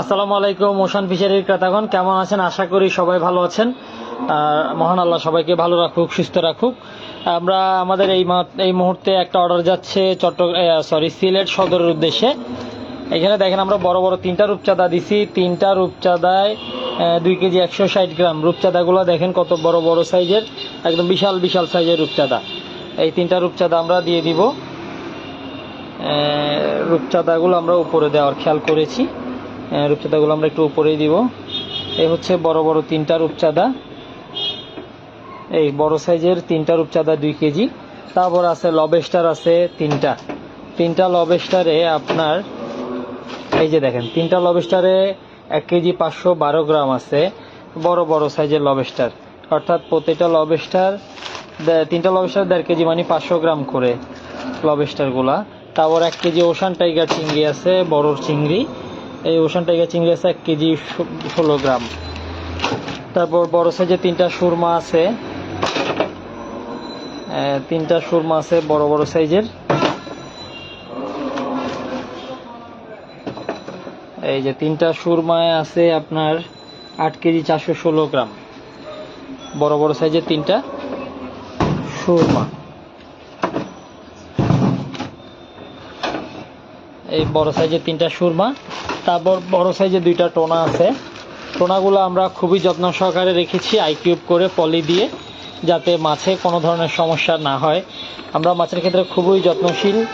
আসসালামু আলাইকুম, ওশান ফিশারির ক্রেতাগণ, কেমন আছেন? আশা করি সবাই ভালো আছেন। মহান আল্লাহ সবাইকে ভালো রাখুক, সুস্থ রাখুক। আমরা আমাদের এই এই মুহূর্তে একটা অর্ডার যাচ্ছে চট্টগ্রাম সরি সিলেট সদরের উদ্দেশ্যে। এখানে দেখেন আমরা বড় বড় তিনটা রূপচাঁদা দিছি। তিনটা রূপচাঁদায় দুই কেজি একশো ষাট গ্রাম। রূপচাঁদাগুলো দেখেন কত বড় বড় সাইজের, একদম বিশাল বিশাল সাইজের রূপচাঁদা। এই তিনটা রূপচাঁদা আমরা দিয়ে দিব। রূপচাঁদাগুলো আমরা উপরে দেওয়ার খেয়াল করেছি। রূপচাঁদাগুলো আমরা একটু উপরেই দিব। এই হচ্ছে বড় বড় তিনটা রূপচাঁদা। এই বড় সাইজের তিনটা রূপচাঁদা দুই কেজি। তারপর আছে লবেস্টার আছে তিনটা। তিনটা লবেস্টারে আপনার, এই যে দেখেন, তিনটা লবেস্টারে এক কেজি পাঁচশো বারো গ্রাম আছে বড় বড় সাইজের লবেস্টার। অর্থাৎ প্রতিটা লবেস্টার তিনটা লবেস্টার দেড় কেজি মানে পাঁচশো গ্রাম করে লবেস্টারগুলা। তারপর এক কেজি ওশান টাইগার চিংড়ি আছে বড় চিংড়ি। এই ওশান টাইগার চিংড়ি এক কেজি ষোলো গ্রাম। তারপর বড় সাইজের তিনটা সুরমা আছে। তিনটা সুরমা আছে বড় বড় সাইজের। এই যে তিনটা সুরমায় আছে আপনার আট কেজি চারশো ষোলো গ্রাম। বড় বড় সাইজের তিনটা সুরমা। এই বড় সাইজের তিনটা সুরমা, তারপর বড় সাইজের দুইটা টোনা আছে। টোনাগুলো আমরা খুবই যত্ন সহকারে রেখেছি আইকিউব করে পলি দিয়ে, যাতে মাছে কোনো ধরনের সমস্যা না হয়। আমরা মাছের ক্ষেত্রে খুবই যত্নশীল।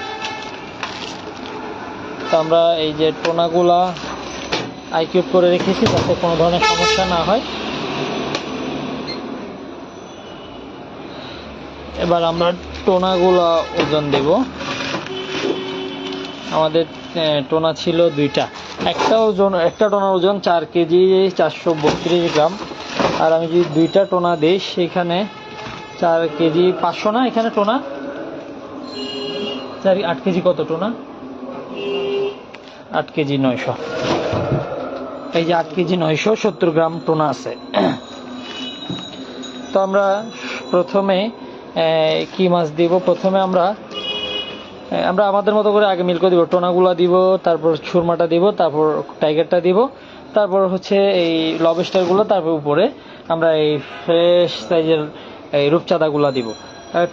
তো আমরা এই যে টোনাগুলা আইকিউব করে রেখেছি, যাতে কোনো ধরনের সমস্যা না হয়। এবার আমরা টোনাগুলা ওজন দেব। আমাদের টোনা ছিল দুইটা। একটা ওজন, একটা টোনার ওজন চার কেজি চারশো বত্রিশ গ্রাম। আর আমি যদি দুইটা টোনা দিই, সেখানে চার কেজি পাঁচশো না এখানে টোনা? চার, আট কেজি কত টোনা? আট কেজি নয়শো। এই যে আট কেজি নয়শো, সত্তর গ্রাম টোনা আছে। তো আমরা প্রথমে কি মাছ দিব? প্রথমে আমরা আমরা আমাদের মতো করে আগে মিল করে দিব, টোনাগুলা দিব, তারপর সুরমাটা দিব, তারপর টাইগারটা দিব, তারপর হচ্ছে এই লবেস্টারগুলো, তারপর উপরে আমরা এই ফ্রেশ সাইজের এই রূপচাঁদাগুলো দিব।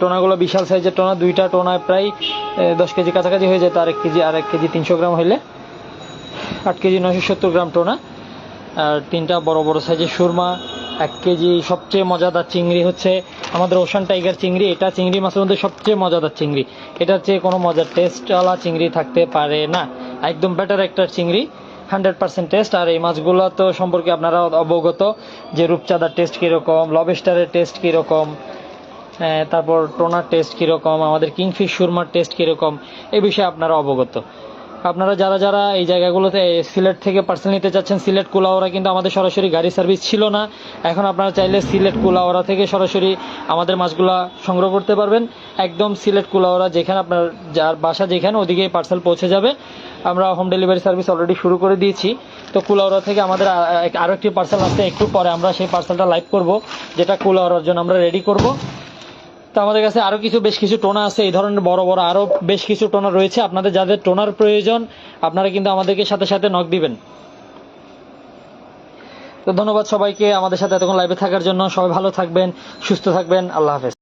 টোনাগুলো বিশাল সাইজের টোনা, দুইটা টোনায় প্রায় দশ কেজি কাছাকাছি হয়ে যায় তো আরেক কেজি, আর এক কেজি তিনশো গ্রাম হইলে। আট কেজি নশো সত্তর গ্রাম টোনা, আর তিনটা বড় বড় সাইজের সুরমা এক কেজি সবচেয়ে মজাদার চিংড়ি হচ্ছে আমাদের ওশান টাইগার চিংড়ি। এটা চিংড়ি মাছের মধ্যে সবচেয়ে মজাদার চিংড়ি। এটার চেয়ে কোনো মজার টেস্টওয়ালা চিংড়ি থাকতে পারে না। একদম বেটার একটা চিংড়ি হান্ড্রেড পার্সেন্ট টেস্ট আর এই মাছগুলো তো সম্পর্কে আপনারা অবগত যে রূপচাঁদার টেস্ট কীরকম লবেস্টারের টেস্ট কীরকম তারপর টোনার টেস্ট কীরকম, আমাদের কিংফিশ সুরমার টেস্ট কীরকম এই বিষয়ে আপনারা অবগত। আপনারা যারা যারা এই জায়গাগুলোতে সিলেট থেকে পার্সেল নিতে চাচ্ছেন, সিলেট কুলাওয়ারা কিন্তু আমাদের সরাসরি গাড়ি সার্ভিস ছিল না। এখন আপনারা চাইলে সিলেট কুলাওয়ারা থেকে সরাসরি আমাদের মাছগুলা সংগ্রহ করতে পারবেন। একদম সিলেট কুলাওয়ারা যেখানে আপনার যার বাসা যেখানে ওদিকে পার্সেল পৌঁছে যাবে। আমরা হোম ডেলিভারি সার্ভিস অলরেডি শুরু করে দিয়েছি। তো কুলাওয়ারা থেকে আমাদের আরও একটি পার্সেল আসতে একটু পরে আমরা সেই পার্সেলটা লাইভ করব, যেটা কুলাওয়ারার জন্য আমরা রেডি করব। তো আমাদের কাছে আরও কিছু বেশ কিছু টোনা আছে, এই ধরনের বড় বড় আরও বেশ কিছু টোনা রয়েছে। আপনাদের যাদের টোনার প্রয়োজন, আপনারা কিন্তু আমাদেরকে সাথে সাথে নক দিবেন। তো ধন্যবাদ সবাইকে আমাদের সাথে এতক্ষণ লাইভে থাকার জন্য। সবাই ভালো থাকবেন, সুস্থ থাকবেন। আল্লাহ হাফেজ।